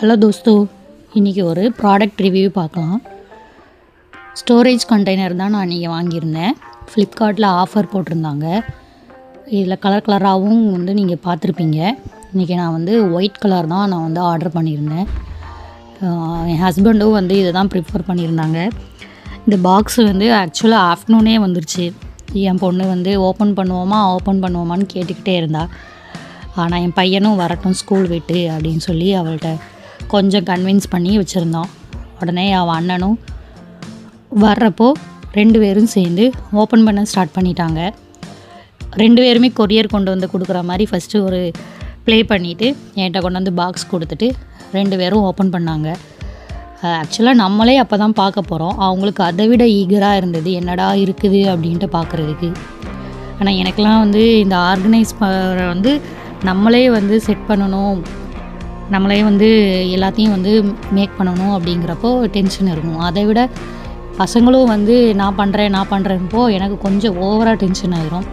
Hello தோஸ்தோ இன்றைக்கி ஒரு ப்ராடக்ட் ரிவ்யூ பார்க்கலாம். ஸ்டோரேஜ் கண்டெய்னர் தான் நான் இன்றைக்கி வாங்கியிருந்தேன். ஃப்ளிப்கார்ட்டில் ஆஃபர் போட்டிருந்தாங்க. இதில் கலர் கலராகவும் வந்து நீங்கள் பார்த்துருப்பீங்க. இன்றைக்கி நான் வந்து ஒயிட் கலர் தான் நான் வந்து ஆர்டர் பண்ணியிருந்தேன். என் ஹஸ்பண்டும் வந்து இதை தான் ப்ரிஃபர் பண்ணியிருந்தாங்க. இந்த பாக்ஸ் வந்து ஆக்சுவலாக ஆஃப்டர்நூனே வந்துருச்சு. என் பொண்ணு வந்து ஓப்பன் பண்ணுவோமா ஓப்பன் பண்ணுவோமான்னு கேட்டுக்கிட்டே இருந்தா. ஆனால் என் பையனும் வரட்டும் ஸ்கூல் விட்டு அப்படின்னு சொல்லி அவள்கிட்ட கொஞ்சம் கன்வின்ஸ் பண்ணி வச்சுருந்தோம். உடனே அவள் அண்ணனும் வர்றப்போ ரெண்டு பேரும் சேர்ந்து ஓப்பன் பண்ண ஸ்டார்ட் பண்ணிட்டாங்க. ரெண்டு பேருமே கொரியர் கொண்டு வந்து கொடுக்குற மாதிரி ஃபஸ்ட்டு ஒரு ப்ளே பண்ணிவிட்டு என்கிட்ட கொண்டு வந்து பாக்ஸ் கொடுத்துட்டு ரெண்டு பேரும் ஓப்பன் பண்ணாங்க. ஆக்சுவலாக நம்மளே அப்போ தான் பார்க்க போகிறோம் அவங்களுக்கு அதை விட ஈகராக இருந்தது. என்னடா இருக்குது அப்படின்ட்டு பார்க்குறதுக்கு. ஆனால் எனக்கெலாம் வந்து இந்த ஆர்கனைஸ் வந்து நம்மளே வந்து செட் பண்ணணும். நம்மளே வந்து எல்லாத்தையும் வந்து மேக் பண்ணணும் அப்படிங்கிறப்போ டென்ஷன் இருக்கும். அதை விட பசங்களும் வந்து நான் பண்ணுறேன் நான் பண்ணுறேன்ப்போ எனக்கு கொஞ்சம் ஓவராக டென்ஷன் ஆகிரும்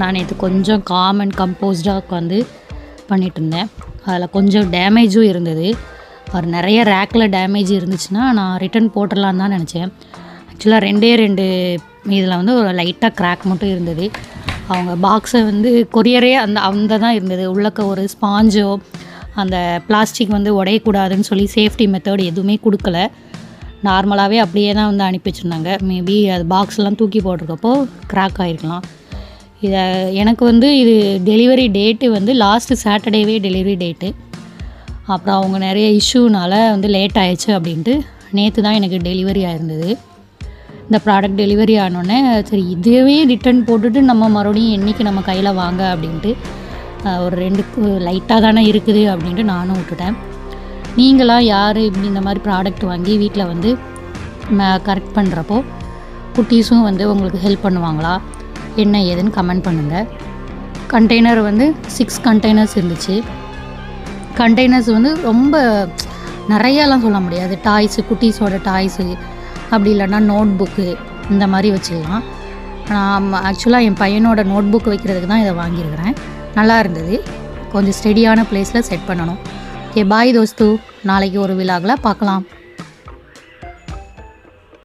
நான் நேற்று கொஞ்சம் காம் அண்ட் கம்போஸ்டாக வந்து பண்ணிகிட்டு இருந்தேன் அதில் கொஞ்சம் டேமேஜும் இருந்தது. ஒரு நிறைய ரேக்கில் டேமேஜ் இருந்துச்சுன்னா நான் ரிட்டர்ன் போட்டுடலான்னு தான் நினச்சேன். ஆக்சுவலாக ரெண்டே ரெண்டு இதில் வந்து ஒரு லைட்டாக க்ராக் மட்டும் இருந்தது. அவங்க பாக்ஸை வந்து கொரியரே அந்த அந்த தான் இருந்தது. உள்ளக்க ஒரு ஸ்பாஞ்சோ அந்த பிளாஸ்டிக் வந்து உடையக்கூடாதுன்னு சொல்லி சேஃப்டி மெத்தட் எதுவுமே கொடுக்கல. நார்மலாகவே அப்படியே தான் வந்து அனுப்பி வச்சுருந்தாங்க. மேபி அது பாக்ஸ்லாம் தூக்கி போட்டிருக்கப்போ கிராக் ஆகிருக்கலாம் இதை எனக்கு வந்து இது டெலிவரி டேட்டு வந்து லாஸ்ட்டு சாட்டர்டேவே டெலிவரி டேட்டு அப்புறம் அவங்க நிறைய இஷ்யூனால் வந்து லேட் ஆயிடுச்சு அப்படின்ட்டு நேற்று தான் எனக்கு டெலிவரி ஆயிருந்தது. இந்த ப்ராடக்ட் டெலிவரி ஆனோடனே சரி இதுவே ரிட்டர்ன் போட்டுட்டு நம்ம மறுபடியும் என்றைக்கு நம்ம கையில் வாங்க அப்படின்ட்டு ஒரு ரெண்டு லைட்டாக தானே இருக்குது அப்படின்ட்டு நானும் விட்டுட்டேன். நீங்களாம் யார் இப்படி இந்த மாதிரி ப்ராடக்ட் வாங்கி வீட்டில் வந்து கரெக்ட் பண்ணுறப்போ குட்டீஸும் வந்து உங்களுக்கு ஹெல்ப் பண்ணுவாங்களா? என்ன ஏதுன்னு கமெண்ட் பண்ணுங்கள் கண்டெய்னர் வந்து சிக்ஸ் கண்டெய்னர்ஸ் இருந்துச்சு. கண்டெய்னர்ஸ் வந்து ரொம்ப நிறையாலாம் சொல்ல முடியாது. டாய்ஸு குட்டீஸோட டாய்ஸு அப்படி இல்லைன்னா நோட் புக்கு இந்த மாதிரி வச்சுக்கலாம். நான் ஆக்சுவலாக என் பையனோட நோட் புக் வைக்கிறதுக்கு தான் இதை வாங்கியிருக்கிறேன். நல்லா இருந்தது. கொஞ்சம் ஸ்டெடியான பிளேஸில் செட் பண்ணணும். ஓகே பாய் தோஸ்து. நாளைக்கு ஒரு விழாவில் பார்க்கலாம்.